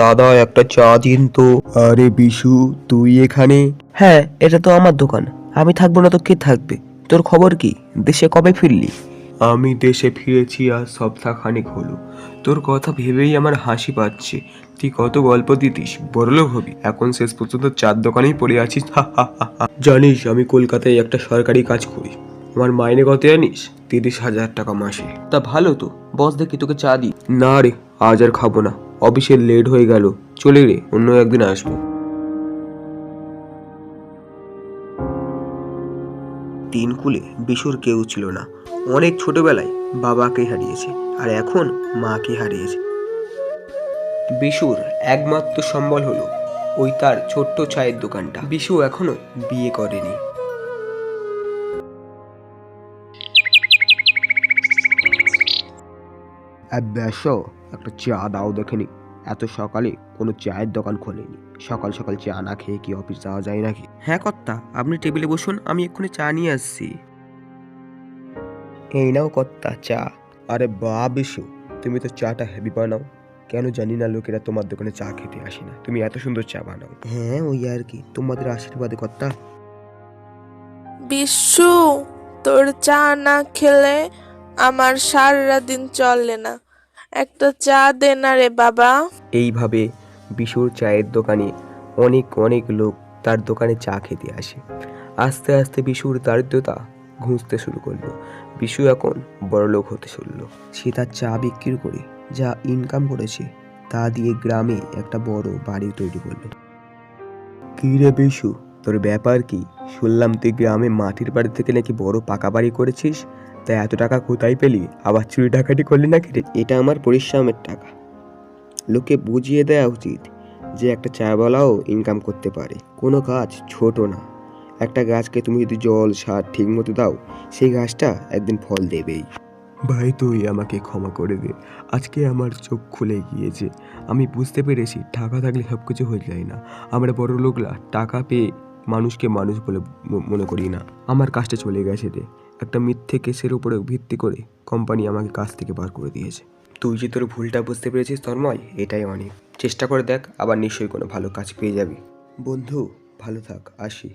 দাদা একটা চা দিন তো। আরে বিশু তুই এখানে? হ্যাঁ এটা তো আমার দোকান। আমি থাকব না তো কে থাকবে? তোর খবর কি? দেশে কবে ফিরলি? আমি দেশে ফিরেছি আর সপ্তাহখানেক হলো। তোর কথা ভেবেই আমার হাসি পাচ্ছে। তুই কত গল্প দিতিস বড়লোক হবি। এখন শেষ পর্যন্ত চার দোকানেই পড়ে আছিস। জানিস আমি কলকাতায় একটা সরকারি কাজ করি। আমার মাইনে কত জানিস? তিরিশ হাজার টাকা মাসে। তা ভালো তো বস দেখি তোকে চা দিই। না রে আজ আর খাব না। অফিসে লেট হয়ে গেল। চলে রে, অন্য একদিন আসব। তিন কুলে বিশুর কেউ ছিল না। অনেক ছোটবেলায় বাবাকে হারিয়েছে, আর এখন মাকে হারিয়েছে। বিশুর একমাত্র সম্বল হলো ওই তার ছোট্ট চায়ের দোকানটা। বিশু এখনও বিয়ে করেনি। ব্যাসো একটা চা দাও দেখেনি। এত সকালে কোনো চায়ের দোকান খোলেনি। সকাল সকাল চা না খেয়ে কি অফিস যাওয়া যায় নাকি? হ্যাঁ কর্তা আপনি টেবিলে বসুন আমি এক্ষুনি চা নিয়ে আসছি। এই নাও কর্তা চা। আরে বা বিশু তুমি তো চাটা হেভি বানাও। কেন জানি না লোকেরা তোমার দোকানে চা খেতে আসে না। তুমি এত সুন্দর চা বানাও। হ্যাঁ ওই আর কি। তোমাদের আশীর্বাদে কর্তা। বিশু তোর চা না খেলে আমার সারা দিন চলে না। একটা চা দে না রে বাবা। এইভাবে বিশুর চায়ের দোকানে অনেক অনেক লোক তার দোকানে চা খেতে আসে। আস্তে আস্তে বিশুর দারিদ্রতা ঘুঁজতে শুরু করল। বিশু এখন বড়লোক হতে চলল সে তার চা বিক্রি করে যা ইনকাম করেছে, তা দিয়ে গ্রামে একটা বড় বাড়ি তৈরি করল। কি রে বিশু, তোর ব্যাপার কি? শুনলাম তুই গ্রামে মাটির বাড়ি থেকে নাকি বড় পাকা বাড়ি করেছিস? তা এত টাকা কোথায় পেলি? আবার চুরি ডাকাটি করলি নাকি রে? এটা আমার পরিশ্রমের টাকা। লোকে বুঝিয়ে দেওয়া উচিত যে একটা চায়ওয়ালাও ইনকাম করতে পারে। কোনো গাছ ছোট না। একটা গাছকে তুমি যদি জল সার ঠিক মতো দাও সেই গাছটা একদিন ফল দেবেই। ভাই তুই আমাকে ক্ষমা করে দে। আজকে আমার চোখ খুলে গিয়েছে। আমি বুঝতে পেরেছি টাকা থাকলে সব কিছু হয়ে যায় না। আমরা বড় লোকরা টাকা পেয়ে মানুষকে মানুষ বলে মনে করি না। আমার কাজটা চলে গেছে রে। একটা মিথ্যে কেসের উপরে ভিত্তি করে কোম্পানি আমাকে কাজ থেকে বার করে দিয়েছে। তুই যে তোর ভুলটা বুঝতে পেরেছিস, তন্ময়, এটাই অনেক। চেষ্টা করে দেখ, আবার নিশ্চয়ই কোনো ভালো কাজ পেয়ে যাবি। বন্ধু, ভালো থাক, আসি।